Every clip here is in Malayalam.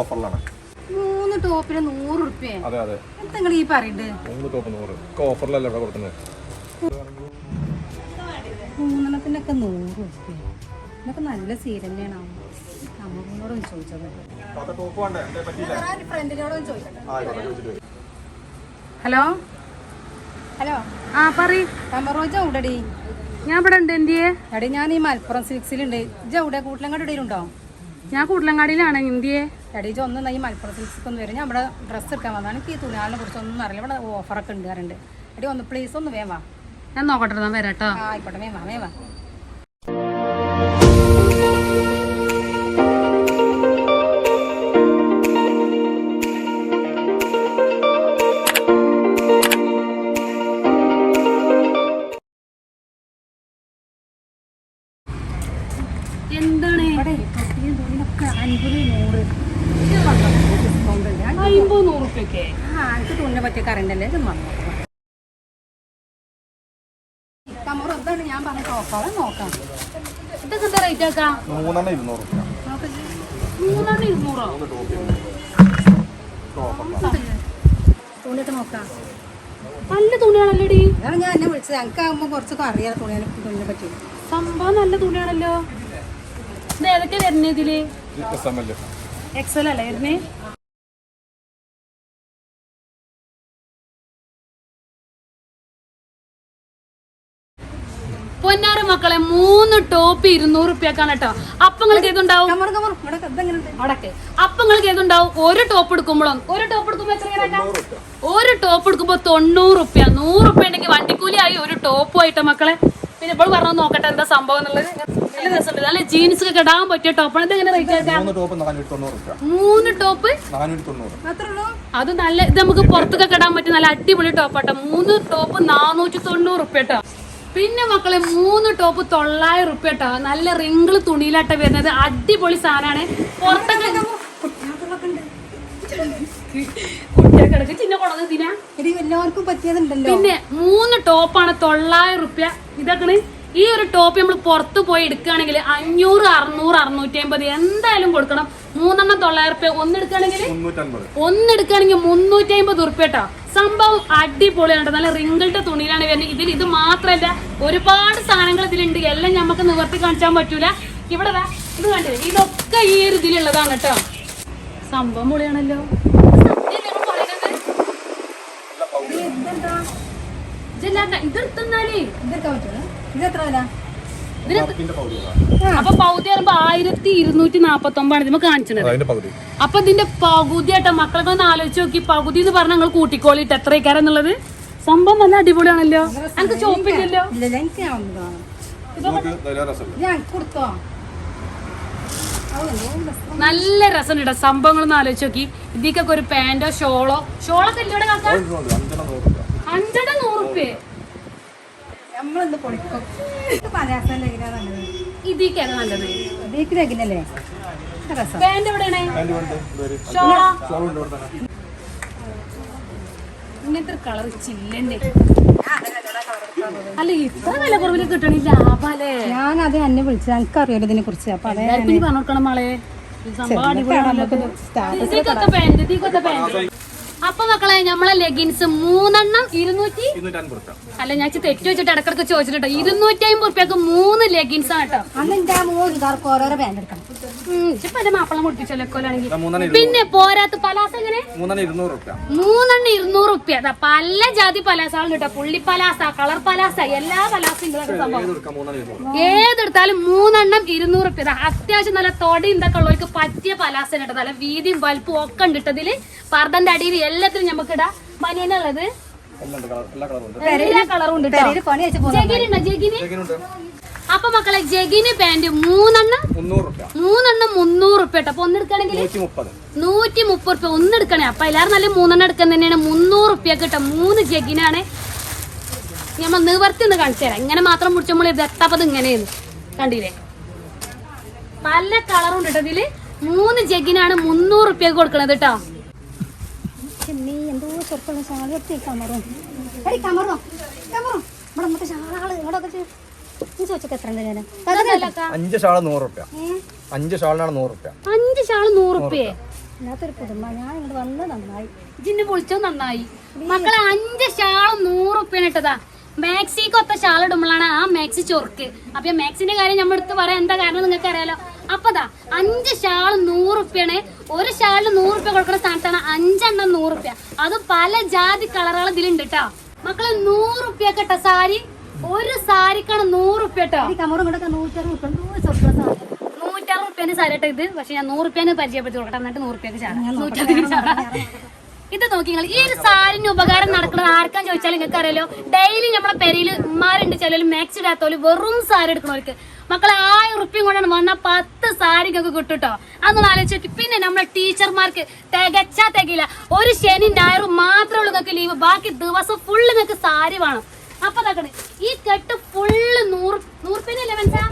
ഓഫറിലാണ് മൂന്ന് ടോപ്പിന് നൂറ് റുപ്യ അതെ അതെ. എന്താ നിങ്ങൾ ഈ പറയുന്നത് മൂന്ന് ടോപ്പ് നൂറ്. ഓഫറിലല്ലേ ഇവിടെ കൊടുക്കുന്നത്? മൂന്നെണ്ണത്തിനൊക്കെ നൂറ് റുപ്യ ഇതൊക്കെ നല്ല സീര തന്നെയാണ് അമ്മൂനോടും ചോദിച്ചത്. ഹലോ? ഹലോ? ആ പറയ്. കമറോജ ഉടടി ഞാൻ ഇവിടെ ഉണ്ട് എന്തിയെ? എടി ഞാൻ ഈ മലപ്പുറം സിൽക്സിലുണ്ട്. ഇജ ഇവിടെ കൂട്ടിലങ്ങാടി ഇടയിലുണ്ടോ? ഞാൻ കൂട്ടിലങ്ങാടിയിലാണ് ഇന്ത്യയെ എടി ഇജ ഒന്ന് ഈ മലപ്പുറം സിൽസിലേക്ക് ഒന്ന് വരും. ഞാൻ ഇവിടെ ഡ്രസ്സ് എടുക്കാൻ വന്നതാണ്. എനിക്ക് ഈ തുണിയാളിനെ കുറിച്ച് ഒന്നും അറിയില്ല. ഇവിടെ ഓഫറൊക്കെ ഉണ്ട് എടി ഒന്ന് പ്ലീസ് ഒന്ന് വേവാ ഞാൻ നോക്കട്ടെ ഞാൻ വരാട്ടോ ആയിക്കോട്ടെ വേം വാ. എന്താണ് ഞാൻ പറഞ്ഞ ടോപ്പാളെ നോക്കാം. ഇതൊക്കെ എന്താ റേറ്റ് ആക്കാ മൂന്നെണ്ണം ഇരുന്നൂറ് മൂന്നെണ്ണം ഇരുന്നൂറോ? തുണിയൊക്കെ നോക്കാം. നല്ല തുണിയാണല്ലോടി. അതാണ് ഞാൻ എന്നെ വിളിച്ചത്. ആകുമ്പോൾ കുറച്ചൊക്കെ അറിയാം തുണിയെ തുണിനെ പറ്റി. സംഭവം നല്ല തുണിയാണല്ലോ. ഇത് ഏതൊക്കെ വരുന്നത് ഇതിൽ? എക്സൽ അല്ലേ വരുന്നേ? മൂന്ന് ടോപ്പ് ഇരുന്നൂറ് റുപ്യക്കാണ് കേട്ടോ. അപ്പൊ നിങ്ങൾക്ക് ഏതുണ്ടാവും? അപ്പൊ നിങ്ങൾക്ക് ഏതുണ്ടാവും? ഒരു ടോപ്പ് എടുക്കുമ്പോഴും? ഒരു ടോപ്പ് എടുക്കുമ്പോ എത്ര? ഒരു ടോപ്പ് എടുക്കുമ്പോ തൊണ്ണൂറ് റുപ്യ നൂറ് റുപ്യ ഉണ്ടെങ്കിൽ വണ്ടിക്കൂലി ആയി ഒരു ടോപ്പ് ആയിട്ട് മക്കളെ? പിന്നെ ഇപ്പോൾ പറഞ്ഞു നോക്കട്ടെ എന്താ സംഭവം എന്നുള്ളത്. നല്ല രസമുണ്ട്. നല്ല ജീൻസ് ഒക്കെ ഇടാൻ പറ്റിയ ടോപ്പാണ് ഇത് എങ്ങനെ റേറ്റ് മൂന്ന് ടോപ്പ് അത് നല്ല ഇത് നമുക്ക് പുറത്തൊക്കെ ഇടാൻ പറ്റിയ നല്ല അടിപൊളി ടോപ്പാട്ടോ മൂന്ന് ടോപ്പ് നാനൂറ്റി തൊണ്ണൂറ് റുപ്യ കേട്ടോ പിന്നെ മക്കളെ മൂന്ന് ടോപ്പ് തൊള്ളായിരം റുപ്യ കേട്ടോ നല്ല റിങ്കിൾ തുണിയിലാട്ട വരുന്നത്. അടിപൊളി സാധനമാണ് പുറത്തൊക്കെ ചിന്ന എല്ലാവർക്കും പറ്റിയതുണ്ടല്ലോ. പിന്നെ മൂന്ന് ടോപ്പാണ് തൊള്ളായിരം റുപ്യ. ഇതൊക്കെ ഈ ഒരു ടോപ്പ് നമ്മൾ പുറത്ത് പോയി എടുക്കുകയാണെങ്കിൽ അഞ്ഞൂറ് അറുന്നൂറ് അറുന്നൂറ്റി അമ്പത് എന്തായാലും കൊടുക്കണം. മൂന്നെണ്ണം തൊള്ളായിരം റുപ്യ. ഒന്ന് എടുക്കുകയാണെങ്കിൽ മുന്നൂറ്റൻപത് ഒന്ന് എടുക്കുകയാണെങ്കിൽ മുന്നൂറ്റി അമ്പത് റുപ്യ കേട്ടോ സംഭവം അടിപൊളിയാണ്. നല്ല റിങ്കിളുടെ തുണിയിലാണ് വരുന്നത്. ഇതിൽ ഇത് മാത്രമല്ല ഒരുപാട് സാധനങ്ങൾ ഇതിലുണ്ട്. എല്ലാം നമുക്ക് നിവർത്തി കാണിച്ചാൻ പറ്റൂല. ഇവിടെ ഇത് കണ്ടില്ല? ഇതൊക്കെ ഈ ഒരു ഇതിലുള്ളതാണ് കേട്ടോ. സംഭവം പൊളിയാണല്ലോ? ഇതെന്താ? ഇതെടുത്തെന്നാലേ ഇതെടുക്കാൻ പറ്റുമോ ഇത് എത്ര വില? അപ്പൊ പൗതി പറയുമ്പോ ആയിരത്തി ഇരുന്നൂറ്റി നാപ്പത്തി ഒമ്പതാണ് ഇതിന് കാണിച്ചത് അപ്പൊ ഇതിന്റെ പകുതി ആട്ടോ മക്കളൊക്കെ ഒന്ന് ആലോചിച്ച് നോക്കി. പകുതി എന്ന് പറഞ്ഞാൽ നിങ്ങൾ കൂട്ടിക്കോളിട്ട് എത്ര ഇക്കാരം എന്നുള്ളത്? സംഭവം നല്ല അടിപൊളിയാണല്ലോ. എനിക്ക് ചോപ്പില്ലല്ലോ നല്ല രസം. രസമുണ്ട്. സംഭവങ്ങളൊന്ന് ആലോചിച്ച് നോക്കി. ഇതിക്കൊക്കെ ഒരു പാന്റോ ഷോളോ? ഷോളൊക്കെ അഞ്ചെണ്ണം നൂറ് പൊളിക്കും? നല്ലത്? ഇതിക്കാണ് നല്ലത്. രസം. എവിടെയാണ്? ഇങ്ങനത്തെ കളർ അല്ല ഇത്ര വില കുറവിൽ ലാഭല്ലേ ഞാൻ അത് എന്നെ വിളിച്ചത്. എനിക്ക് അറിയാലോ ഇതിനെ കുറിച്ച്. അപ്പൊ അതെ പറഞ്ഞു കൊടുക്കണം മോളെ. സംഭവം അപ്പൊ മക്കളെ നമ്മളെ ലെഗിൻസ് മൂന്നെണ്ണം ഇരുന്നൂറ്റി അല്ല ഞാൻ തെറ്റു വെച്ചിട്ട് ഇടക്കിടക്ക് ചോദിച്ചിട്ടോ ഇരുന്നൂറ്റി അമ്പത് റുപ്യക്ക് മൂന്ന് ലെഗിൻസ് ആണ് കേട്ടോ ഓരോരോ പാന്റ് എടുക്കണം. ഇപ്പൊ മാപ്പിള പിന്നെ പോരാത്ത പലാസ എങ്ങനെ? മൂന്നെണ്ണം ഇരുന്നൂറ് റുപ്യ. പല ജാതി പലാസകളും കേട്ടോ പുള്ളി പലാസ കളർ പലാസ എല്ലാ ഇരുന്നൂറ്. ഏതെടുത്താലും മൂന്നെണ്ണം ഇരുന്നൂറ് റുപ്യ. ദാ അത്യാവശ്യം നല്ല തൊടി ഇതൊക്കെ ഉള്ളവർക്ക് പറ്റിയ പലാസ കേട്ടോ നല്ല വീതിയും വലുപ്പും ഒക്കെ ഉണ്ട് ഇട്ടതിൽ പർദ്ദന്റെ അടിയിൽ എല്ലാത്തിനും നമുക്ക് ഇടാം ബനിയനുള്ളത് എല്ലാം കളറും ഉണ്ട്. അപ്പൊ മക്കളെ ജഗിന് പാന്റ് മൂന്നെണ്ണം? മൂന്നെണ്ണം മുന്നൂറ് റുപ്യ അപ്പൊ ഒന്നെടുക്കണെങ്കിൽ നൂറ്റി മുപ്പത് റുപ്യ. ഒന്നെടുക്കണേ അപ്പൊ എല്ലാവരും നല്ല മൂന്നെണ്ണം എടുക്കുന്ന തന്നെയാണ്. മുന്നൂറ് റുപ്യ കിട്ടും മൂന്ന് ജഗിനാണ്. ഞമ്മ നിവർത്തി ഒന്ന് കാണിച്ചു തരാം. ഇങ്ങനെ മാത്രം മുടിച്ച നമ്മൾ എത്താപ്പത് ഇങ്ങനെയെന്ന് കണ്ടില്ലേ? പല കളറും ഉണ്ട് കേട്ടോ ഇതിൽ. മൂന്ന് ജഗിനാണ് മുന്നൂറ് റുപ്യ കൊടുക്കണത് കേട്ടോ നീ എന്തോ ചെറുപ്പുള്ള ശാള എടുത്ത് കമറും. എടി കമറോ കമറോ. ഇവിടെ മറ്റേ ഷാളാൾ ഇവിടെ ഒക്കെ ചോദിച്ചൊക്കെ എത്ര അതല്ലക്ക. അഞ്ച് ഷാൾ നൂറ് റുപ്യ. അഞ്ച് ഷാളിനാണ് നൂറ് റുപ്യ. അഞ്ച് ഷാൾ നൂറ് റുപ്യ? ഇല്ലാത്തൊരു പുതുമ. ഞാൻ ഇങ്ങോട്ട് വന്ന് നന്നായി. ജിന്ന് പൊളിച്ചോ നന്നായി. മക്കളെ അഞ്ച് ഷാളും നൂറ് ഉപ്പയാണ് ഇട്ടതാ. മാക്സിക്കൊത്ത ഷാൾ ഇടുമ്പോഴാണ് ആ മാക്സി ചൊറുക്ക്. അപ്പൊ മാക്സിന്റെ കാര്യം നമ്മൾ എടുത്ത് പറയാൻ എന്താ കാരണം നിങ്ങൾക്ക് അറിയാലോ അപ്പതാ അഞ്ച് ഷാൾ നൂറ് ഉപ്പയാണ് ഒരു ഷാളിൽ നൂറ് ഉപ്പ കൊടുക്കുന്ന സ്ഥാനത്താണ് അഞ്ചെണ്ണം നൂറ് ഉപ്പ അത് പല ജാതി കളറുകൾ ഇതിലുണ്ട് കേട്ടോ മക്കൾ നൂറ് കേട്ടോ സാരി. ഒരു സാരിക്കാണ് നൂറ് ഉപ്പ കേട്ടോ നൂറ്റാറ് കമറും സാരി കേട്ടോ ഇത്. പക്ഷെ ഞാൻ നൂറ് റുപ്യന് പരിചയപ്പെടുത്തി കൊടുക്കട്ടെ എന്നിട്ട് നൂറ് റുപ്യക്ക് ചാടാം. ഇത് നോക്കി നിങ്ങൾ ഈ ഒരു സാരിന് ഉപകാരം നടക്കുന്നത് ആർക്കാന്ന് ചോദിച്ചാൽ നിങ്ങൾക്ക് അറിയാലോ ഡെയിലി നമ്മുടെ പെരയിൽ ഉമ്മാരുണ്ട് ചിലർ മാക്സ് ഇടാത്തോൽ വെറും സാരി എടുക്കണവർക്ക്. മക്കളെ ആയിരം റുപ്യം കൊണ്ടാണ് വന്ന പത്ത് സാരിക്കൊക്കെ കിട്ടുട്ടോ. കിട്ടും ആലോചിച്ചിട്ട് അതൊന്ന് ആലോചിച്ച് പിന്നെ നമ്മളെ ടീച്ചർമാർക്ക് തികച്ചാ തികയില്ല. ഒരു ശനി ഞായറും മാത്രമേ ഉള്ളൂ നിങ്ങൾക്ക് ലീവ് ബാക്കി ദിവസം ഫുള്ള് നിങ്ങൾക്ക് സാരി വേണം. അപ്പൊ നോക്കണേ ഈ കെട്ട് ഫുള്ള് നൂറ് നൂറുപ്യല്ലേ മനസ്സിലാ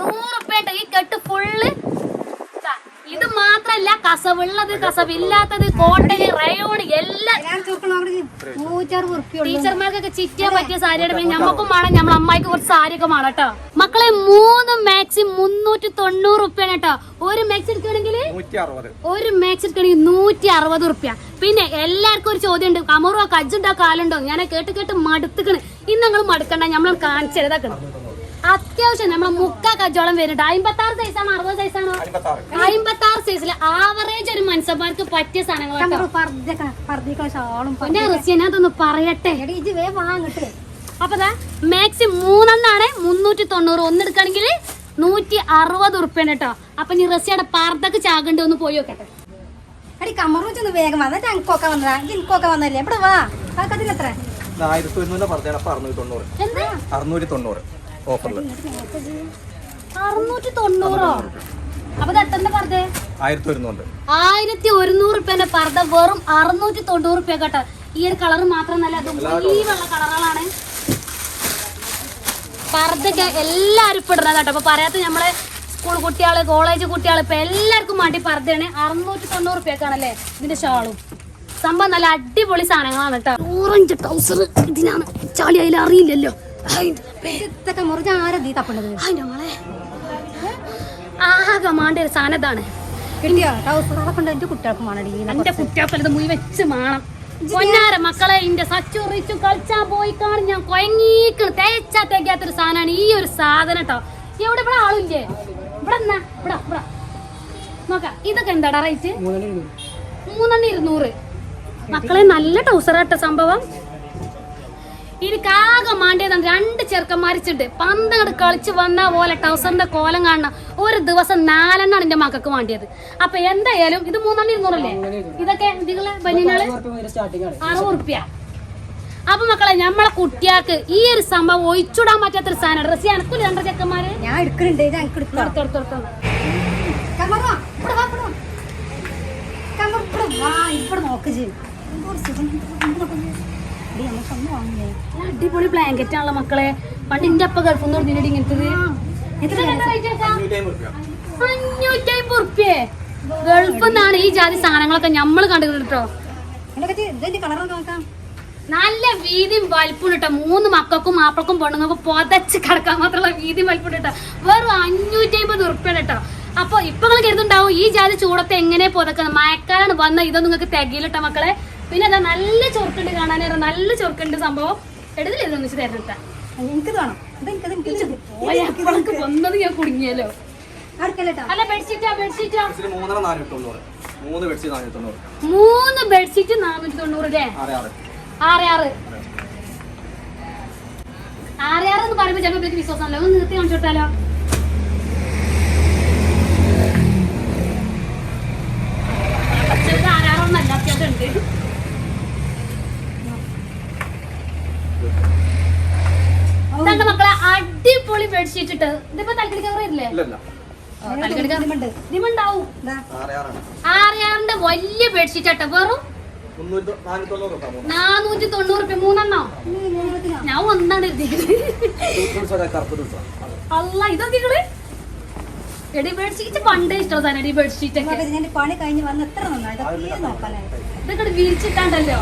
നൂറുപ്യ ഈ കെട്ട് ഫുള്ള് ഇത് മാത്രല്ല കസവുള്ളത് കസവില്ലാത്തത് കോട്ടന് റയോണ് എല്ലാം. ടീച്ചർമാർക്കൊക്കെ ചിറ്റിയാൻ പറ്റിയ സാരിയുടെ പിന്നെ ഞമ്മക്കും വേണം ഞമ്മളെ അമ്മായിക്ക് കുറച്ച് സാരിയൊക്കെ വേണം കേട്ടോ. മക്കളെ മൂന്ന് മാക്സിം മുന്നൂറ്റി തൊണ്ണൂറ് റുപ്യാണ് കേട്ടോ. ഒരു മാക്സ് എടുക്കുകയാണെങ്കിൽ നൂറ്റി ഒരു മാക്സ് എടുക്കണെങ്കിൽ നൂറ്റി അറുപത് റുപ്യ പിന്നെ എല്ലാവർക്കും ഒരു ചോദ്യം ഉണ്ട് കമറോ കജ്ജുണ്ടോ കാലുണ്ടോ? ഞാൻ കേട്ട് കേട്ട് മടുത്തുക്കണ്. ഇന്ന് നിങ്ങൾ മടുക്കണ്ട നമ്മൾ കാണിച്ചെഴുതാക്കണം അത്യാവശ്യം നമ്മളെ മുക്ക കജ്ജോളം വരുന്നുണ്ട്. അമ്പത്തി ആറ് സൈസാണോ അറുപത് സൈസാണോ അമ്പത്തി ആറ് സൈസിൽ ആവറേജ് ഒരു മനുഷ്യന്മാർക്ക് പറ്റിയ സാധനങ്ങളൊന്ന് അതൊന്ന് പറയട്ടെ. അപ്പൊ മാക്സി മൂന്നെണ്ണാണ് മുന്നൂറ്റി തൊണ്ണൂറ് ഒന്നെടുക്കണമെങ്കിൽ നൂറ്റി അറുപത് ഉറുപ്പ്യാണ് കേട്ടോ. അപ്പൊ നീ റസിയുടെ പാർത്തക്ക് ചാകണ്ടി ഒന്ന് പോയി നോക്കട്ടെ. അടി കമറും ചെന്ന് വേഗം വന്നാ ഞങ്ങൾക്കൊക്കെ വന്നതാ. എനിക്കൊക്കെ വന്നല്ലേ എവിടെ വാ? ഇത് ആയിരത്തി അപ്പൊ അറുന്നൂറ്റി തൊണ്ണൂറ് എന്താ? അറുന്നൂറ്റി തൊണ്ണൂറ് ഓഫറിൽ അറുന്നൂറ്റി തൊണ്ണൂറോ അപ്പൊ ഇത് എത്ര പറഞ്ഞേ ആയിരത്തി ഒരുന്നൂറ് ആയിരത്തി ഒരുന്നൂറ് റുപ്യന്റെ പർദ്ദ വെറും അറുന്നൂറ്റി തൊണ്ണൂറ് റുപ്യ കേട്ടോ ഈ ഒരു കളർ മാത്രമല്ല അത് വെള്ള കളറുകളാണ് പർദ്ദക്ക് എല്ലാവരും ഇപ്പൊ ഇടുന്നത് കേട്ടോ അപ്പൊ പറയാത്ത നമ്മളെ സ്കൂൾ കുട്ടികൾ കോളേജ് കുട്ടികൾ ഇപ്പൊ എല്ലാവർക്കും വേണ്ടി പർദ്ദയാണ്. അറുന്നൂറ്റി തൊണ്ണൂറ് റുപ്യക്കാണല്ലേ ഇതിന്റെ ഷാളും. സംഭവം നല്ല അടിപൊളി സാധനങ്ങളാണ് കേട്ടോ. ഓറഞ്ച് ട്രൗസർ ഇതിനാണ്. ചാളി അതിൽ അറിയില്ലല്ലോ ഇതൊക്കെ മുറിച്ച് ആരാ നീ തപ്പണത് അതിന്റെ മോളെ. ആകെ മാണ്ട ഒരു സാധനം കിട്ടിയോ? ടൗസർ അതൊക്കെ എന്റെ കുട്ടികൾക്ക് വേണടി എന്റെ കുട്ടികൾക്കല്ല ഇത് മുയി വെച്ച് മാണം. പൊന്നാര മക്കളെ ഇന്റെ സച്ചു റിച്ചു കളിച്ചാൻ പോയി കാണും. ഞാൻ കൊയങ്ങീക്കണ്. തേച്ചാ തേക്കാത്തൊരു സാധനമാണ് ഈ ഒരു സാധനം കേട്ടോ എവിടെ ഇവിടെ ആളില്ലേ? ഇവിടെ എന്നാ ഇവിടെ ഇവിടെ. നോക്കാം ഇതൊക്കെ എന്താടാ റേറ്റ് മൂന്നെണ്ണം ഇരുന്നൂറ്. മക്കളെ നല്ല ടൗസറാട്ട സംഭവം. എനിക്കാകെ മാണ്ടിയതാണ് രണ്ട് ചെറുക്കന്മാരിച്ചിട്ട് പന്തങ്ങട് കളിച്ച് വന്ന പോലെ ടൗസറിന്റെ കോലം കാണണം ഒരു ദിവസം നാലെണ്ണാണ് എന്റെ മക്കൾക്ക് വേണ്ടിയത് അപ്പൊ എന്തായാലും ഇത് മൂന്നെണ്ണം ഇരുന്നൂറല്ലേ? ഇതൊക്കെ നിങ്ങൾ ബനിയനാൾ അറുപത് ഉറുപ്പ്യ അപ്പൊ മക്കളെ നമ്മളെ കുട്ടിയാക്ക് ഈ ഒരു സംഭവം ഒഴിച്ചുടാൻ പറ്റാത്തൊരു സാധനം ഡ്രസ് അനക്കൂല രണ്ട് ചെക്കന്മാര്? ഞാൻ എടുക്കുന്നുണ്ട് ഇത് എനിക്ക് നോക്ക് ചെയ്യും. അടിപൊളി ബ്ലാങ്കറ്റ് ആണല്ലോ മക്കളെ. പണ്ട് എന്റെ അപ്പ ഗൾഫിൽ നിന്ന് പറഞ്ഞിട്ട് ഇങ്ങനത്തത്. അഞ്ഞൂറ്റമ്പത് ഉറുപ്പ്യേ ഗൾഫിൽ നിന്നാണ് ഈ ജാതി സാധനങ്ങളൊക്കെ നമ്മൾ കണ്ടിട്ടോ നല്ല വീതിയും വലിപ്പം ഇട്ടോ. മൂന്ന് മക്കൾക്കും മാപ്പിളക്കും പെണ്ണുങ്ങൾക്കും പൊതച്ച് കിടക്കാൻ മാത്രമുള്ള വീതിയും വലിപ്പം ഇട്ടോ. വെറും അഞ്ഞൂറ്റി അമ്പത് ഉറുപ്പ്യാണ് കേട്ടോ അപ്പൊ ഇപ്പൊ നിങ്ങൾ കരുതുണ്ടാവും ഈ ജാതി ചൂടത്തെ എങ്ങനെ പുതക്കുന്നത് മഴക്കാലാണ് വന്ന ഇതൊന്നും നിങ്ങൾക്ക് തികയിലിട്ട മക്കളെ. പിന്നെ അതാ നല്ല ചൊർക്കുണ്ട് കാണാനേറെ നല്ല ചൊർക്കുണ്ട് സംഭവം. എടുത്തില്ല ഇതൊന്നും വെച്ച് തരുന്നിട്ടാ എനിക്ക് വേണം. ഇത് എനിക്ക് എനിക്ക് ഓയപ്പളക്ക് വന്നത് ഞാൻ കുടുങ്ങിയല്ലോ. അല്ല ബെഡ്ഷീറ്റാ ബെഡ്ഷീറ്റാ മൂന്ന് ബെഡ്ഷീറ്റ് നാനൂറ്റി തൊണ്ണൂറ് അല്ലേ? ആറ് ആറ്. ആറ് ആറ്. എന്ന് പറയുമ്പോ ചിലപ്പോ ഇവർക്ക് വിശ്വാസമല്ലോ ഒന്ന് നിർത്തി കാണിച്ചു കൊടുത്താലോ? പച്ചക്ക് ആറാറൊന്നും അത്യാവശ്യം ഉണ്ട്. ഇതാണ്ട് മക്കളെ അടിപൊളി ബെഡ്ഷീറ്റ് ഇട്ട്. ഇതിപ്പോ തലക്കടി കവർ ഇല്ലേ ഇല്ലല്ല. തലക്കടി കവർ ഇതിമുണ്ട്. ഇതിമുണ്ടാവും ഇതാ ആറ് ആറാണ്. ആറ് ആറിന്റെ വലിയ ബെഡ്ഷീറ്റ് ആട്ടോ. വെറും നാനൂറ്റി തൊണ്ണൂറ് റുപ്യ മൂന്നെണ്ണോ? ഞാൻ ഒന്നാണ് അല്ല ഇതൊക്കെ നിങ്ങൾ എടി ബെഡ്ഷീറ്റ് പണ്ടേ സാധനം ഈ ബെഡ്ഷീറ്റ് ഒക്കെ. പണി കഴിഞ്ഞ് വന്ന് എത്ര നന്നായി? ഇതൊക്കെ വിരിച്ചിട്ടാണ്ടല്ലോ.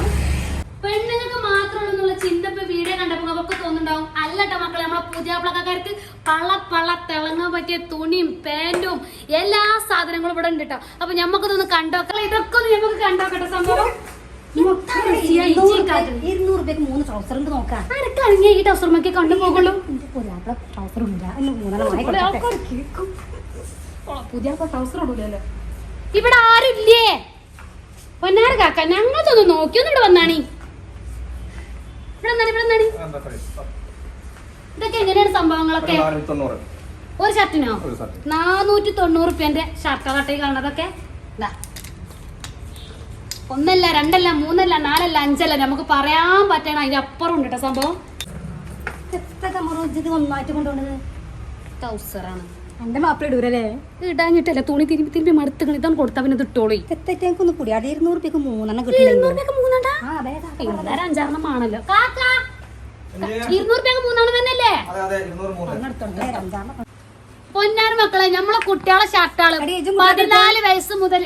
പെണ്ണുങ്ങൾക്ക് ചിന്ത വെ വീഡിയോ കണ്ടപ്പോ അവർക്ക് തോന്നുന്നുണ്ടാവും. അല്ലട്ടോ മക്കളെ നമ്മളെ പുതിയ പ്ലക്കാർക്ക് പള്ള പള്ള തിളങ്ങാൻ പറ്റിയ തുണിയും പാന്റും എല്ലാ സാധനങ്ങളും ഇവിടെ ഉണ്ട് കേട്ടോ അപ്പൊ ഞമ്മക്കൊന്ന് കണ്ടോക്കാം ഇതൊക്കെ ഒന്ന് ഞമ്മക്ക് കണ്ടോക്കട്ടെ സംഭവം? ഇരുന്നൂറ് രൂപയ്ക്ക് മൂന്ന് ട്രൗസർ ഉണ്ട് നോക്കാം. ആരൊക്കെ ഈ ടൗസർമൊക്കെ കണ്ടുപോകുള്ളൂ പുതിയാപ്പിള ട്രൗസർ ഇല്ല എന്ന് മൂന്നെണ്ണം ഇവിടെ ആരും ഇല്ലേ ട്രൗസർ ഇടൂലല്ലോ. ഇവിടെ ആരുമില്ലേ പൊന്നാറ് കാക്ക ഞങ്ങളതൊന്ന് നോക്കിയൊന്നും ഇവിടെ വന്നാണി ഇവിടെ വന്നാണി ഇവിടെ വന്നാണി ഇതൊക്കെ എങ്ങനെയാണ് സംഭവങ്ങളൊക്കെ? ഒരു ഷർട്ടിനോ. നാനൂറ്റി തൊണ്ണൂറ് റുപ്യന്റെ ഷർട്ടാകട്ടെ കാണുന്നതൊക്കെ ഇതാ. ഒന്നല്ല രണ്ടല്ല മൂന്നല്ല നാലല്ല അഞ്ചല്ല. നമുക്ക് പറയാൻ പറ്റണ അതിന്റെ അപ്പുറം ഉണ്ട് കേട്ടോ സംഭവം. എത്ര കമറോ ഇത് ഒന്നായിട്ട് കൊണ്ടുപോകുന്നത്? ടൗസറാണ് എന്റെ മാപ്പിള ഇടൂരല്ലേ? ഇടാഞ്ഞിട്ടല്ല തുണി തിരുമ്പി തിരുമ്പി മടുത്തുകൾ ഇതാണ് കൊടുത്താൽ പിന്നെ ഇട്ടോളൂ. ഇട്ടോളി എത്തേക്ക് ഒന്ന് കൂടി. അത് ഇരുന്നൂറ് രൂപയ്ക്ക് മൂന്നെണ്ണം ഇരുന്നൂറ് മൂന്നെണ്ണ? ആ അതെ അതെ. ഇന്നേരം അഞ്ചാറെണ്ണം ആണല്ലോ ഇരുന്നൂറ് രൂപ മൂന്നെണ്ണം തന്നെയല്ലേ? പൊന്നാറ് മക്കളെ നമ്മളെ കുട്ടികളെ ഷർട്ടാൾ പതിനാല് വയസ്സ് മുതൽ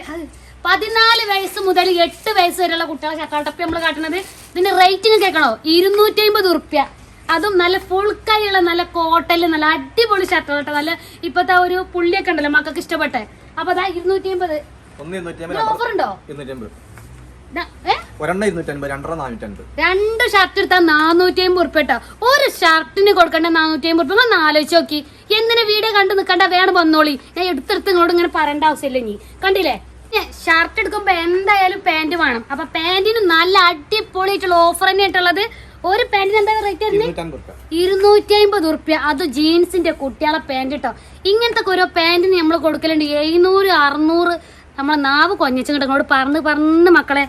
പതിനാല് വയസ്സ് മുതൽ എട്ട് വയസ്സ് വരെയുള്ള കുട്ടികളെ ഷർട്ടാളിട്ടപ്പോ നമ്മൾ കാട്ടുന്നത് ഇതിന്റെ റേറ്റിംഗ് കേൾക്കണോ ഇരുന്നൂറ്റി അമ്പത് ഉറുപ്യ അതും നല്ല ഫുൾ കൈയുള്ള നല്ല കോട്ടൽ നല്ല അടിപൊളി ഷർട്ട് കേട്ടോ. നല്ല ഇപ്പത്തെ ഒരു പുള്ളിയൊക്കെ ഉണ്ടല്ലോ മക്കൾക്ക് ഇഷ്ടപ്പെട്ടെ. അപ്പൊ അതാ ഇരുന്നൂറ്റി അമ്പത് ഓഫർ ഉണ്ടോ? രണ്ട് ഷർട്ട് എടുത്താൽ നാനൂറ്റി അമ്പത് ഉറുപ്പ കേട്ടോ. ഒരു ഷർട്ടിന് കൊടുക്കേണ്ട നാനൂറ്റി അമ്പത് ഉറുപ്പ ഒന്ന് ആലോചിച്ച് നോക്കി. എന്തിനെ വീഡിയോ കണ്ട് നിൽക്കണ്ട വേണം വന്നോളി. ഞാൻ എടുത്തെടുത്ത് ഇങ്ങോട്ട് ഇങ്ങനെ പറയേണ്ട ആവശ്യമില്ല ഇനി. കണ്ടില്ലേ? ഷർട്ട് എടുക്കുമ്പോ എന്തായാലും പാന്റ് വേണം. അപ്പൊ പാന്റിന് നല്ല അടിപൊളിയായിട്ടുള്ള ഓഫർ തന്നെ ആയിട്ടുള്ളത് ഒരു പാന്റിന് എന്താ റേറ്റ് ഇരുന്നൂറ്റി അമ്പത് റുപ്യ. അത് ജീൻസിന്റെ കുട്ടികളെ പാന്റ് കേട്ടോ ഇങ്ങനത്തെ ഓരോ പാന്റിന് നമ്മൾ കൊടുക്കലുണ്ട്. എഴുന്നൂറ് അറുന്നൂറ് നമ്മളെ നാവ് കൊഞ്ഞച്ചും കിട്ടുന്നോട് പറന്ന് പറന്ന് മക്കളെ.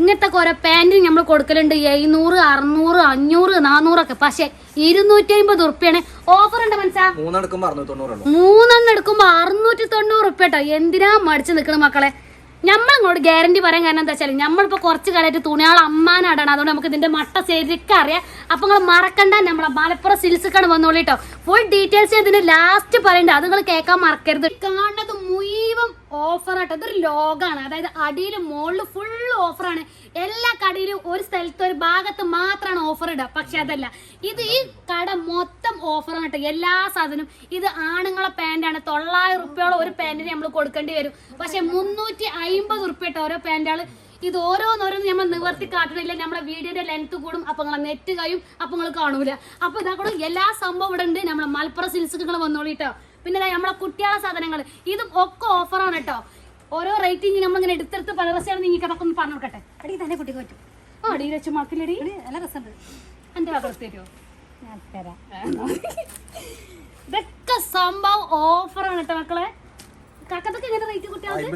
ഇങ്ങനത്തെ ഓരോ പാന്റിന് നമ്മൾ കൊടുക്കലുണ്ട്. എഴുന്നൂറ് അറുന്നൂറ് അഞ്ഞൂറ് നാനൂറൊക്കെ പക്ഷെ ഇരുന്നൂറ്റി അമ്പത് ഉറുപ്പ്യാണ് ഓഫർ ഉണ്ട് മനസ്സാ? മൂന്നെണ്ണം എടുക്കുമ്പോ അറുന്നൂറ്റി തൊണ്ണൂറ് ഉറുപ്പ്യ കേട്ടോ എന്തിനാ മടിച്ചു നിൽക്കണ മക്കളെ? നമ്മളിങ്ങോട്ട് ഗ്യാരണ്ടി പറയാൻ കാരണം എന്താ വെച്ചാൽ നമ്മളിപ്പോൾ കുറച്ച് കാലമായിട്ട് തുണിയാൾ അമ്മാനാടാണ്. അതുകൊണ്ട് നമുക്ക് ഇതിന്റെ മട്ട ശരിക്കും അറിയാം. അപ്പൊ നിങ്ങൾ മറക്കണ്ട നമ്മളെ മലപ്പുറം സിൽസിക്കാണ് വന്നോളി കേട്ടോ ഫുൾ ഡീറ്റെയിൽസ് ഇതിന് ലാസ്റ്റ് പറയണ്ട. അത് നിങ്ങൾ കേൾക്കാൻ മറക്കരുത്. കാണുന്നത് മുഴുവൻ ഓഫർ ആട്ടോ ഇതൊരു ലോഗാണ്. അതായത് അടിയിൽ മുകളിൽ ഫുൾ ഓഫറാണ്. എല്ലാ കടയിലും ഒരു സ്ഥലത്ത് ഒരു ഭാഗത്ത് മാത്രമാണ് ഓഫർ ഇടുക. പക്ഷെ അതല്ല ഇത് ഈ കട മൊത്തം ഓഫറാണ് കേട്ടോ. എല്ലാ സാധനവും. ഇത് ആണുങ്ങളെ ആണ് തൊള്ളായിരം റുപ്യോളം ഒരു പാന്റിന് നമ്മൾ കൊടുക്കേണ്ടി വരും. പക്ഷെ മുന്നൂറ്റി അമ്പത് റുപ്യ കേട്ടോ ഓരോ പാന്റാൾ ഇത് ഓരോന്നോരോന്ന് നമ്മൾ നിവർത്തി കാട്ടണില്ല. നമ്മളെ വീഡിയോന്റെ ലെങ്ത് കൂടും. അപ്പൊ നിങ്ങളെ നെറ്റ് കഴിയും അപ്പൊ നിങ്ങൾ കാണൂല. അപ്പൊ ഇതാ എല്ലാ സംഭവം ഇവിടെ ഉണ്ട്. നമ്മളെ മലപ്പുറം സിൽസുകൾ വന്നോളിട്ടോ പിന്നെ നമ്മളെ കുട്ടികളെ സാധനങ്ങൾ ഇതും ഒക്കെ ഓഫറാണ് കേട്ടോ. ഓരോ റേറ്റിംഗ് നമ്മളിങ്ങനെ എടുത്തെടുത്ത് പലർച്ചയാണ് നിങ്ങൾക്ക് അതൊക്കെ ഒന്ന് പറഞ്ഞു കൊടുക്കട്ടെ? അടി തന്നെ കുട്ടിക്ക് പറ്റും. ആ അടി വെച്ച് മാക്കില്ലടി നല്ല രസമുണ്ട്. എന്റെ വകർത്ത് തരുമോ ഞാൻ തരാം. ഇതൊക്കെ സംഭവം ഓഫറാണ് കേട്ടോ മക്കളെ. കക്കത്തൊക്കെ എങ്ങനെ റേറ്റ് കുട്ടികൾക്ക്?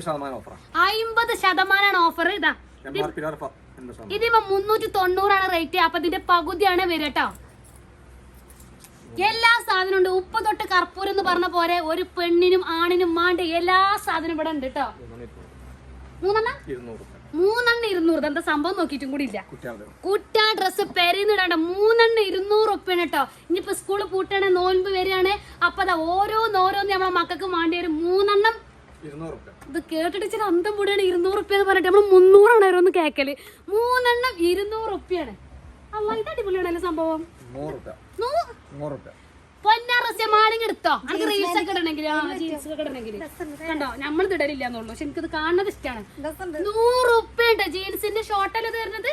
അമ്പത് ശതമാനമാണ് ഓഫർ ഇതാ ഇതിപ്പോ മുന്നൂറ്റി തൊണ്ണൂറാണ് റേറ്റ് അപ്പൊ ഇതിന്റെ പകുതിയാണ് വരിക കേട്ടോ. എല്ലാ സാധനവും ഉണ്ട്. ഉപ്പ് തൊട്ട് കർപ്പൂരം എന്ന് പറഞ്ഞ പോലെ ഒരു പെണ്ണിനും ആണിനും മാണ്ട് എല്ലാ സാധനവും ഇവിടെ ഉണ്ട് കേട്ടോ മൂന്നെണ്ണം? മൂന്നെണ്ണം ഇരുന്നൂറ്. എന്താ സംഭവം നോക്കിയിട്ടും കൂടി ഇല്ല. കുറ്റാ ഡ്രസ് ഡ്രസ്സ് പെരയുന്നിടാണ്ട മൂന്നെണ്ണം ഇരുന്നൂറ് ഉപ്പാണ് കേട്ടോ ഇനിയിപ്പോ സ്കൂളിൽ പൂട്ടണേ നോൻപ് വരികയാണ്. അപ്പൊ അതാ ഓരോന്നോരോന്ന് നമ്മളെ മക്കൾക്ക് വേണ്ടി ഒരു മൂന്നെണ്ണം. ഇത് കേട്ടിട്ട് ചില അന്തം കൂടിയാണ് ഇരുന്നൂറ് റുപ്യ എന്ന് പറഞ്ഞിട്ട് നമ്മൾ മുന്നൂറാണ് ഓരോന്ന് കേക്കൽ. മൂന്നെണ്ണം ഇരുന്നൂറ് റുപ്യാണ് അല്ല ഇത് അടിപൊളിയാണല്ലോ സംഭവം. എടുത്തോ? എനിക്ക് റീൽസ് ഒക്കെ ഇടണമെങ്കിൽ ആ ജീൻസ് ഒക്കെ ഇടണമെങ്കിൽ കണ്ടോ? നമ്മൾ ഇടലില്ല എന്നുള്ളൂ. പക്ഷെ എനിക്കത് കാണുന്നത് ഇഷ്ടമാണ് നൂറ് ഉപ്പയുണ്ട് ജീൻസിന്റെ ഷോർട്ടല്ല തരുന്നത്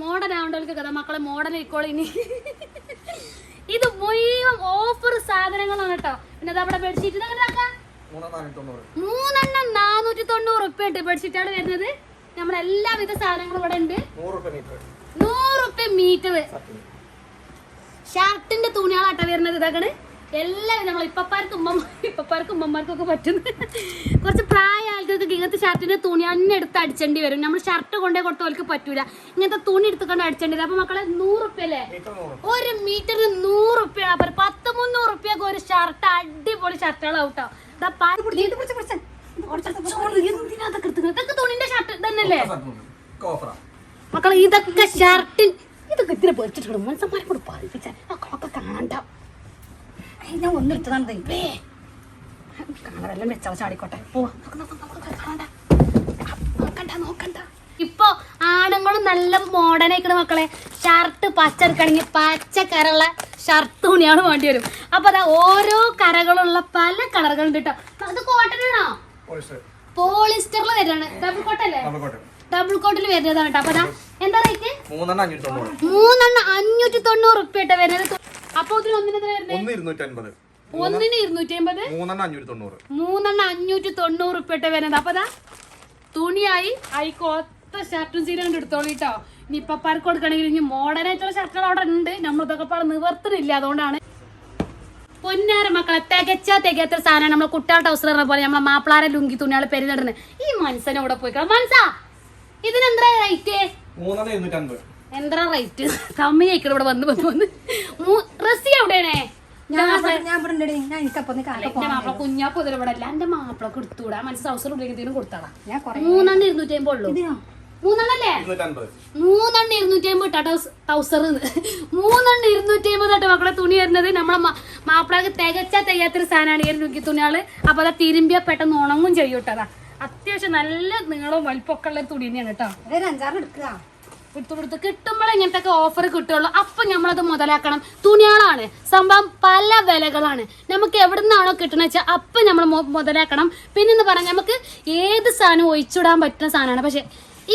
മോഡൽ ആവേണ്ടവർക്ക് കഥ. മക്കളെ മോഡൽ ആയിക്കോളെ ഇനി. ഇത് മുഴുവൻ ഓഫർ സാധനങ്ങളാണ് കേട്ടോ. പിന്നെ അവിടെ ബെഡ്ഷീറ്റ് മൂന്ന് നാനൂറ്റി തൊണ്ണൂറ് മൂന്നെണ്ണം നാനൂറ്റി തൊണ്ണൂറ് ഉപ്പയുണ്ട് ബെഡ്ഷീറ്റാണ് വരുന്നത്. നമ്മുടെ എല്ലാവിധ സാധനങ്ങളും ഇവിടെ ഉണ്ട്. നൂറുപ്യ റുപ്യ മീറ്റർ നൂറ് ഉപ്പ മീറ്റർ ഷർട്ടിന് ഷർട്ടിന്റെ തുണികളാട്ട വരുന്നത്. ഇതാക്കണ്. എല്ലാവരും നമ്മൾ ഇപ്പപ്പാർക്കും ഉമ്മ ഇപ്പപ്പാർക്കും ഉമ്മമാർക്കൊക്കെ ഒക്കെ പറ്റുന്നത് കുറച്ച് പ്രായ ആൾക്കാർക്ക് ഇങ്ങനത്തെ ഷർട്ടിന്റെ തുണി തന്നെ എടുത്ത് അടിച്ചേണ്ടി വരും. നമ്മൾ ഷർട്ട് കൊണ്ടേ കൊടുത്തവർക്ക് പറ്റൂല. ഇങ്ങനത്തെ തുണി എടുത്തുകൊണ്ട് അടിച്ചേണ്ടി വരും അപ്പൊ മക്കളെ നൂറ് ഉപ്പ അല്ലേ ഒരു മീറ്ററിന് നൂറ് ഉപ്പയാണ് അപ്പൊ പത്ത് മുന്നൂറ് ഉപ്പയൊക്കെ ഒരു ഷർട്ട് അടിപൊളി ഷർട്ടുകളാവും കേട്ടോ ഇതാ പ- പിടിച്ച് പിടിച്ച് പിടിച്ച്. എന്തിനാ ഇതൊക്കെ എടുത്തുക്കുന്നത്? ഇതൊക്കെ തുണിന്റെ ഷർട്ട് തന്നെ അല്ലേ മക്കളെ ഇതൊക്കെ ഷർട്ടിൻ ഇതൊക്കെ ഇത്തിരി പൊരിച്ചിട്ടുണ്ട് മനസ്സന്മാരെ കൂടെ പാലിപ്പിച്ച ആ കളൊക്കെ കാണണ്ട. ഞാൻ ഒന്നെടുത്തതാണ് ദൈവേ കാണാതെല്ലാം വെച്ചാൽ ചാടിക്കോട്ടെ പോവാ. കാണണ്ട. നോക്കണ്ട നോക്കണ്ട. ഇപ്പൊ ആണുങ്ങളും നല്ല മോഡേൺ ആയിക്കണ മക്കളെ. ഷർട്ട് പച്ച എടുക്കണമെങ്കിൽ പച്ച കരള്ള ഷർട്ട് തുണിയാണ് വേണ്ടി വരും. അപ്പൊ അതാ ഓരോ കരകളുള്ള പല കളറുകളുണ്ട് കേട്ടോ അത് കോട്ടനാണോ പോളിസ്റ്ററിൽ വരുന്നതാണ് ഡബിൾ കോട്ടല്ലേ ഡബിൾ കോട്ടിൽ വരുന്നതാണ് കേട്ടോ അപ്പൊ എന്താ റേറ്റ് മൂന്നെണ്ണം അഞ്ഞൂറ്റി തൊണ്ണൂറ് കേട്ടോ വരുന്നത്. അപ്പൊ ഇതിന് ഒന്നിന് എത്ര വരുന്നത്? ഒന്നിന് ഇരുന്നൂറ്റി അമ്പത് മൂന്നെണ്ണം അഞ്ഞൂറ്റി തൊണ്ണൂറ് വരുന്നത്. അപ്പൊ തുണിയായി ആയി കൊത്ത ഷർട്ടും സീലും എടുത്തോളൂ കേട്ടോ ഇനി ഇപ്പപ്പാർക്ക് കൊടുക്കണമെങ്കിൽ ഇനി മോഡേൺ ആയിട്ടുള്ള ഷർട്ടുകൾ അവിടെ ഉണ്ട്. നമ്മൾ ഇതൊക്കെ പാടെ അതുകൊണ്ടാണ് പൊന്നാര മക്കളെ തികച്ച തികച്ച സാധനമാണ് നമ്മളെ കുട്ടികളുടെ ഹൗസ് പറഞ്ഞ പോലെ നമ്മളെ മാപ്പിളാരെ ലുങ്കി തുണിയാളെ പെരുന്നിടുന്നത് ഈ മനസ്സിനെ ഇവിടെ പോയി മനസ്സാ ഇതിനെന്താ റേറ്റ്? എന്താ റേറ്റ്? കമ്മിയായിക്കട ഇവിടെ വന്ന് വന്ന് വന്ന്. റസി എവിടെയാണേ? കുഞ്ഞാപ്പ് ഇതിൽ ഇവിടെ അല്ല എന്റെ മാപ്പിള കൊടുത്തൂടാ മനസ്സിൽ ഹൗസ് ഉള്ളിലേക്ക് കൊടുത്താടാ മൂന്നെണ്ണം ഇരുന്നൂറ്റി അമ്പത് ഉള്ളൂ മൂന്നെണ്ണല്ലേ? മൂന്നെണ്ണം ഇരുന്നൂറ്റി അമ്പത് ഇട്ടാ ടൗസർ മൂന്നെണ്ണം ഇരുന്നൂറ്റി അമ്പത് തൊട്ട് മക്കളെ തുണി വരുന്നത്. നമ്മളെ മാപ്പിളക്ക് തികച്ച തികയാത്തൊരു സാധനമാണ് ഈ തുണിയാൾ അപ്പൊ അതാ തിരുമ്പിയ പെട്ടെന്ന് ഉണങ്ങും ചെയ്യും കേട്ടോ അത്യാവശ്യം നല്ല നീളവും വലിപ്പമൊക്കെ ഉള്ള തുണി തന്നെയാണ് കേട്ടോ. ഒരു അഞ്ചാറ് എടുക്കുക. എടുത്തു കിട്ടുമ്പോൾ ഇങ്ങനത്തെ ഒക്കെ ഓഫർ കിട്ടുള്ളൂ അപ്പൊ നമ്മളത് മുതലാക്കണം. തുണികളാണ്. സംഭവം പല വിലകളാണ്. നമുക്ക് എവിടെ നിന്നാണോ കിട്ടണമെന്ന് വെച്ചാൽ അപ്പൊ നമ്മൾ മുതലാക്കണം. പിന്നെന്ന് പറഞ്ഞാൽ നമുക്ക് ഏത് സാധനം ഒഴിച്ചിടാൻ പറ്റുന്ന സാധനമാണ്. പക്ഷെ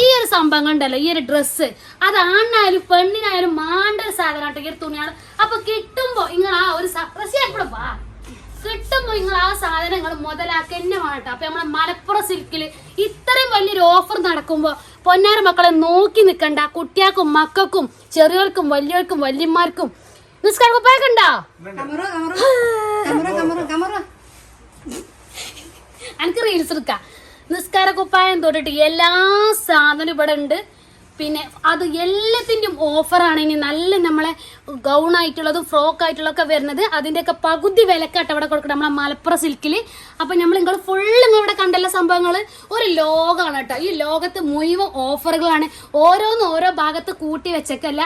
ഈ ഒരു സംഭവം ഉണ്ടല്ലോ ഈ ഒരു ഡ്രസ്സ് അത് ആണിനായാലും പെണ്ണിനായാലും മാണ്ട ഒരു സാധനമായിട്ട് ഈ ഒരു തുണിയാണ് അപ്പൊ കിട്ടുമ്പോ ഇങ്ങനെ ആ ഒരു എപ്പോഴും വാ. കിട്ടുമ്പോ നിങ്ങൾ ആ സാധനങ്ങൾ മുതലാക്കി തന്നെ വേണം അപ്പൊ നമ്മളെ മലപ്പുറം സിൽക്കിൽ ഇത്രയും വലിയൊരു ഓഫർ നടക്കുമ്പോൾ പൊന്നാര മക്കളെ നോക്കി നിൽക്കണ്ട കുട്ടികൾക്കും മക്കൾക്കും ചെറിയവർക്കും വലിയവർക്കും വല്യന്മാർക്കും. നിസ്കാര കമറോ എനിക്ക് റീൽസ് എടുക്കാം. നിസ്കാര കുപ്പായം തൊട്ടിട്ട് എല്ലാ സാധനവും ഇവിടെ ഉണ്ട്. പിന്നെ അത് എല്ലാത്തിന്റെയും ഓഫറാണ് ഇനി നല്ല നമ്മളെ ഗൗൺ ആയിട്ടുള്ളതും ഫ്രോക്ക് ആയിട്ടുള്ളതൊക്കെ വരുന്നത്. അതിന്റെയൊക്കെ പകുതി വിലക്കാട്ട് അവിടെ കൊടുക്കണം നമ്മളെ മലപ്പുറ സിൽക്കിൽ അപ്പം നമ്മൾ നിങ്ങൾ ഫുള്ള് നിങ്ങൾ ഇവിടെ കണ്ടല്ല സംഭവങ്ങൾ ഒരു ലോകമാണ് കേട്ടോ. ഈ ലോകത്ത് മുഴുവൻ ഓഫറുകളാണ് ഓരോന്ന് ഓരോ ഭാഗത്ത് കൂട്ടി വെച്ചേക്കല്ല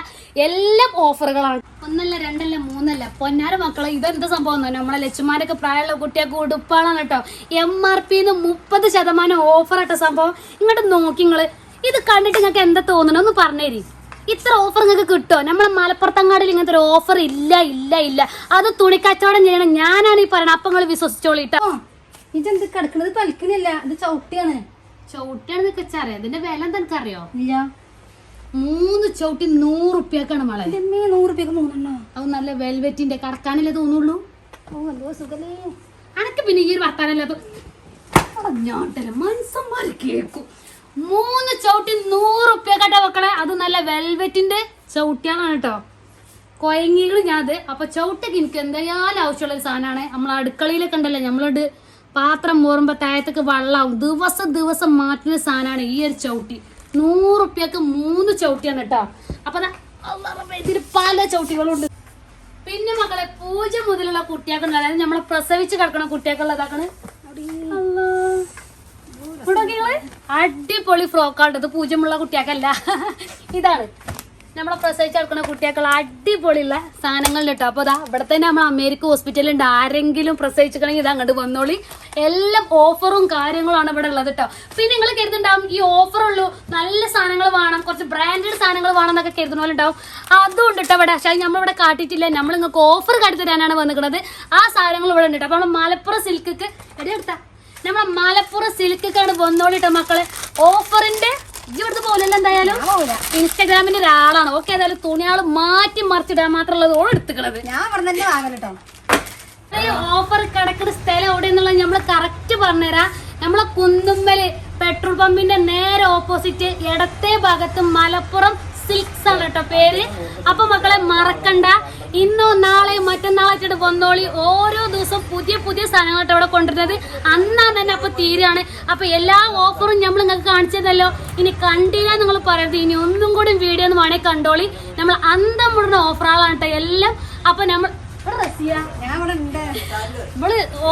എല്ലാം ഓഫറുകളാണ് ഒന്നല്ല രണ്ടല്ല മൂന്നല്ല. പൊന്നാര മക്കളെ ഇതെന്ത് സംഭവം നമ്മളെ ലച്ചുമാരൊക്കെ പ്രായമുള്ള കുട്ടിയൊക്കെ ഉടുപ്പാളാണ് കേട്ടോ. എം ആർ പിന്ന് മുപ്പത് ശതമാനം ഓഫർ കേട്ടോ സംഭവം. ഇങ്ങോട്ട് നോക്കി നിങ്ങൾ. ഇത് കണ്ടിട്ട് നിങ്ങൾക്ക് എന്താ തോന്നണം? ഒന്ന് പറഞ്ഞേരി. ഇത്ര ഓഫർ നിങ്ങൾക്ക് കിട്ടുമോ നമ്മളെ മലപ്പുറത്തങ്ങാടിൽ ഇങ്ങനത്തെ ഒരു ഓഫർ ഇല്ല ഇല്ല ഇല്ല. അത് തുണിക്കച്ചവടം ചെയ്യണം. ഞാനാണ് ഈ പറയണത് അപ്പൊ നിങ്ങൾ വിശ്വസിച്ചോളിട്ടോ ഇതെന്ത് കിടക്കണത്? പലിക്കണില്ല ഇത് ചവിട്ടിയാണ്. ചവിട്ടിയാണെന്ന് അറിയാം ഇതിന്റെ വില എന്താ അറിയോ ഇല്ല. മൂന്ന് ചവിട്ടി നൂറ് ഉപ്പ്യാക്കാണ് മളെ. നൂറ് രൂപയ്ക്ക് മൂന്നെണ്ണോ. അത് നല്ല വെൽവെറ്റിന്റെ കടക്കാനല്ലേ തോന്നുള്ളൂ? ഓ എന്തോ സുഖലേ അനക്ക് പിന്നെ ഈ ഒരു വർത്താനല്ലേ അത്? മനസ്സന്മാർ കേൾക്കും മൂന്ന് ചവിട്ടി നൂറ് ഉപ്പ്യ കേട്ടോ മക്കളെ അത് നല്ല വെൽവെറ്റിന്റെ ചവിട്ടിയാണ് കേട്ടോ. കൊയങ്ങികൾ അത് അപ്പൊ ചവിട്ടൊക്കെ എനിക്ക് എന്തായാലും ആവശ്യമുള്ള ഒരു സാധനമാണ്. നമ്മൾ അടുക്കളയിലൊക്കെ ഉണ്ടല്ലോ നമ്മളോട് പാത്രം മോറുമ്പോ താഴത്തേക്ക് വെള്ളമാവും ദിവസം ദിവസം മാറ്റുന്ന സാധനമാണ് ഈ ഒരു ചവിട്ടി. നൂറുപ്യക്ക് മൂന്ന് ചവിട്ടിയാണ് കേട്ടോ. അപ്പൊ ദാ പല ചവിട്ടികളുണ്ട് പിന്നെ മക്കളെ പൂജ മുതലുള്ള കുട്ടിയാക്കുണ്ട് അതായത് നമ്മളെ പ്രസവിച്ച് കിടക്കണ കുട്ടിയാക്കുള്ളതാക്കണ് ഇവിടെ. അടിപൊളി ഫ്രോക്കാണ് ഇത്. പൂജ്യമുള്ള കുട്ടിയാക്കല്ല ഇതാണ്. നമ്മളെ പ്രസവിച്ച് കിടക്കുന്ന കുട്ടിയാക്കുള്ള അടിപൊളിയുള്ള സാധനങ്ങളുണ്ട് കേട്ടോ അപ്പോൾ അതാ ഇവിടെ തന്നെ നമ്മൾ അമേരിക്ക ഹോസ്പിറ്റലുണ്ട് ആരെങ്കിലും പ്രസവിച്ചിക്കണമെങ്കിൽ ഇത് അങ്ങോട്ട് വന്നോളി. എല്ലാം ഓഫറും കാര്യങ്ങളുമാണ് ഇവിടെ ഉള്ളത് കേട്ടോ പിന്നെ നിങ്ങൾ കരുതുണ്ടാവും ഈ ഓഫർ ഉള്ളൂ. നല്ല സാധനങ്ങൾ വേണം. കുറച്ച് ബ്രാൻഡഡ് സാധനങ്ങൾ വേണം എന്നൊക്കെ കരുതുന്ന പോലെ ഉണ്ടാവും. അതും ഉണ്ട് കേട്ടോ ഇവിടെ. പക്ഷേ നമ്മളിവിടെ കാട്ടിയിട്ടില്ല. നമ്മൾ നിങ്ങൾക്ക് ഓഫർ കാട്ടി തരാനാണ് വന്നിരിക്കുന്നത്. ആ സാധനങ്ങൾ ഇവിടെ ഉണ്ട് കേട്ടോ അപ്പോൾ നമ്മൾ മലപ്പുറം സിൽക്ക് എടി എടുത്താ നമ്മളെ മലപ്പുറം സിൽക്കാണ് വന്നോളിട്ടോ മക്കളെ. ഓഫറിന്റെ ഇവിടുത്തെ പോലല്ല എന്തായാലും? ഇൻസ്റ്റാഗ്രാമിന്റെ ഒരാളാണ്. ഓക്കെ ഏതായാലും തുണിയാൾ മാറ്റി മറിച്ചിടാൻ മാത്രമുള്ളത് ഓൾ എടുത്തുക്കളത് ഞാൻ ഇവിടെ തന്നെ ഓഫർ കിടക്കുന്ന സ്ഥലം എവിടെ എന്നുള്ളത് നമ്മൾ കറക്റ്റ് പറഞ്ഞുതരാം. നമ്മളെ കുന്നുമ്മൽ പെട്രോൾ പമ്പിന്റെ നേരെ ഓപ്പോസിറ്റ് ഇടത്തെ ഭാഗത്ത് മലപ്പുറം സിൽക്സ് ആണ് കേട്ടോ പേര്. അപ്പൊ മക്കളെ മറക്കണ്ട. ഇന്നോ നാളെയും മറ്റന്നാളായിട്ട് വന്നോളി. ഓരോ ദിവസവും പുതിയ പുതിയ സാധനങ്ങളായിട്ട് അവിടെ കൊണ്ടുവരുന്നത്. അന്നാ തന്നെ അപ്പൊ തീരാണ് അപ്പൊ എല്ലാ ഓഫറും നമ്മൾ നിങ്ങൾക്ക് കാണിച്ചതല്ലോ. ഇനി കണ്ടില്ല നിങ്ങൾ പറയരുത്. ഇനി ഒന്നും കൂടി വീഡിയോ ഒന്ന് വേണേ കണ്ടോളി. നമ്മൾ അന്തം മുഴുവൻ ഓഫറുകളാണ് കേട്ടോ എല്ലാം. അപ്പൊ നമ്മൾ ഞാൻ ഇവിടെ ഉണ്ട്. നമ്മൾ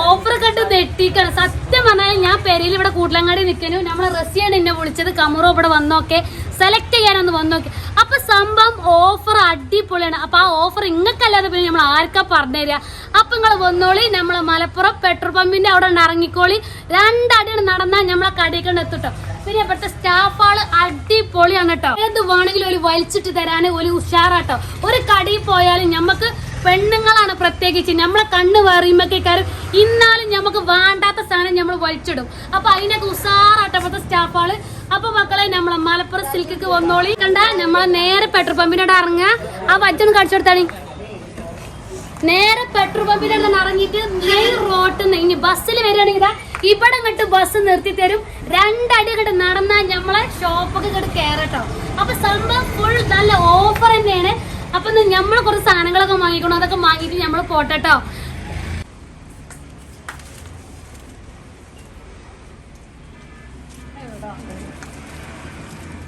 ഓഫർ കണ്ട് നെട്ടിക്കണം. സത്യം പറഞ്ഞാൽ ഞാൻ പെരയിൽ ഇവിടെ കൂട്ടിലങ്ങാടി നിൽക്കുന്നു നമ്മളെ റസിയാണ് എന്നെ വിളിച്ചത്. കമറോ ഇവിടെ വന്നോക്കെ. സെലക്ട് ചെയ്യാനൊന്ന് വന്നോക്കെ. അപ്പൊ സംഭവം ഓഫർ അടിപൊളിയാണ്. അപ്പൊ ആ ഓഫർ ഇങ്ങക്കല്ലാതെ പിന്നെ നമ്മൾ ആർക്കാ പറഞ്ഞുതരിക അപ്പൊ നിങ്ങൾ വന്നോളി. നമ്മളെ മലപ്പുറം പെട്രോൾ പമ്പിന്റെ അവിടെ ഇറങ്ങിക്കോളി. രണ്ടടിയാണ് നടന്നാൽ നമ്മളെ കടയിക്കൊണ്ട് എത്തിട്ടോ. പിന്നെ ഇവിടുത്തെ ആൾ അടിപൊളിയാണ് കേട്ടോ. ഏത് വേണമെങ്കിലും ഒരു വലിച്ചിട്ട് തരാൻ ഒരു ഉഷാറാട്ടോ. ഒരു കടയിൽ പോയാലും ഞമ്മക്ക് പെണ്ണുങ്ങളാണ് പ്രത്യേകിച്ച്. നമ്മളെ കണ്ണ് വേറിയുമ്പോഴേക്കാരും ഇന്നാലും നമുക്ക് വേണ്ടാത്ത സാധനം നമ്മൾ വലിച്ചിടും. അപ്പൊ അതിനൊക്കെ ഉഷാറാട്ടോ ഇവിടുത്തെ സ്റ്റാഫാൾ അപ്പൊ മക്കളെ നമ്മളെ മലപ്പുറം സിൽക്ക് വന്നോളി. കണ്ട? നമ്മളെ നേരെ പെട്രോൾ പമ്പിനോട് ഇറങ്ങുക ആ വജ്ജൊന്ന് കാണിച്ചു കൊടുത്താണി നേരെ പെട്രോൾ പമ്പിനോട് ഇറങ്ങിയിട്ട് മെയിൻ റോട്ടിൽ ഇനി ബസ്സിൽ വരികയാണെങ്കിൽ ഇവിടെ ഇങ്ങോട്ട് ബസ് നിർത്തി തരും. രണ്ടടി ഇങ്ങോട്ട് നടന്നാൽ നമ്മളെ ഷോപ്പൊക്കെ ഇങ്ങോട്ട് കയറട്ടോ അപ്പൊ സംഭവം ഫുൾ നല്ല ഓഫർ തന്നെയാണ്. അപ്പൊ നമ്മൾ കുറച്ച് സാധനങ്ങളൊക്കെ വാങ്ങിക്കണം? അതൊക്കെ വാങ്ങിയിട്ട് നമ്മൾ പോട്ടെട്ടോ.